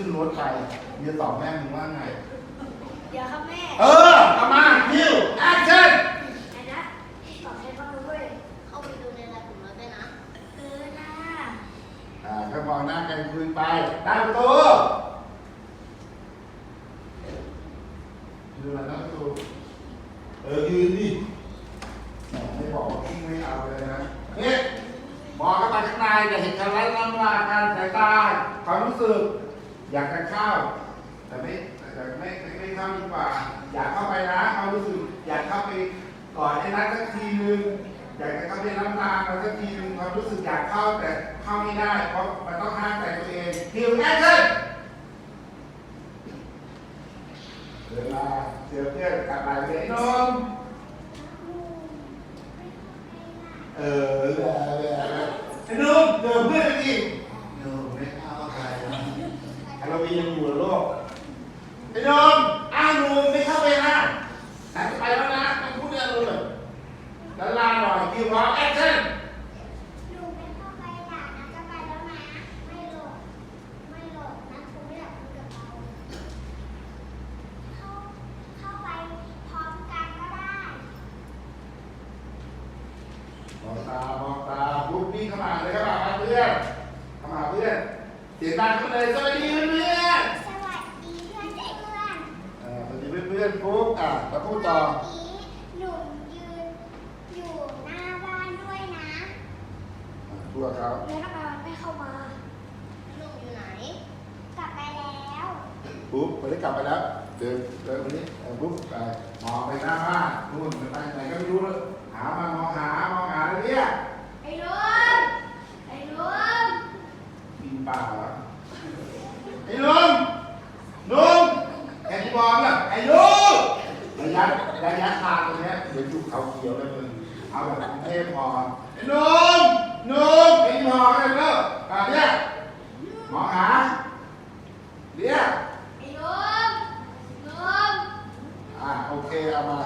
ขึ้นรถไปเมียตอบแม่มึงว่าไง เดี๋ยวครับแม่เออเอามาคิวแอคชั่นไอ้นะตอบให้บ้างนะเว้ยเข้าไปดูในไลน์กลุ่มเราด้วยนะเออนะอ่าก็มองหน้ากันคุยไปตั้งประตูยืนมาตั้งประตูเออยืนดิแหมไม่บอกว่าพี่ไม่เอาเลยนะเนี่ยบอกกันไปข้างในแต่เห็นกันไร้น้ำลาการสายตาความรู้สึก อยากจะเข้า แต่ไม่แต่ไม่ไม่ไม่เข้าดีกว่า อยากเข้าไปนะความรู้สึกอยากเข้าไปก่อนไอ้นัทสักทีนึงอยากจะเข้าไปน้ำตาเราสักทีนึงความรู้สึกอยากเข้าแต่เข้าไม่ได้ เพราะมันต้องห้ามใจตัวเองคิวแอคชั่นเวลาเจอเพื่อนกลับไปเลยนมเออเออเออไอ้นุ่มเจอเพื่อนอีกนุ่มไม่เข้าใครนะ เรามียังอยู่ในโลกไอ้นุ่มอ้าวนุ่มไม่เข้าไปนะแต่จะไปแล้วนะต้องพูดเรื่องเลยแล้วลาหน่อยคิวพร้อมแอคชั่นหนูไม่เข้าไปด่านะจะไปแล้วนะไม่หลบไม่หลบนะครูไม่อยากคุยกับเราเข้าเข้าไปพร้อมกันก็ได้มองตามองตาลุกนี่เข้ามาเลยเข้ามาหาเพื่อนเข้ามาหาเพื่อนเสียงดังขึ้นเลยสวัสดีเพื่อน สวัสดีเพื่อนใจเพื่อน ๆเออสวัสดี เพื่อนปุ๊บอะแล้วพูดต่อ หนูยืนอยู่หน้าบ้านด้วยนะ ทั่วเขาแล้วทำไมมันไม่เข้ามาลูกอยู่ไหน กลับไปแล้วปุ๊บไปได้กลับไปแล้วเดินเดินไปนี้เออปุ๊บไปมองไปหน้าบ้านนู่นไปไหนก็ไม่รู้เลยหามามองหามองหาแล้วเนี่ยไอ้ลุงไอ้ลุงบินป่าเหรอ ระยะทางตรงนี้เหมือนอยู่เขาเขียวเลยมึงเอาแบบกรุงเทพพอไอ้นุ่มนุ่มไอ้หมอไอ้เลิกอะเรียกหมอหาเรียกไอ้นุ่มนุ่มอะโอเคเอามา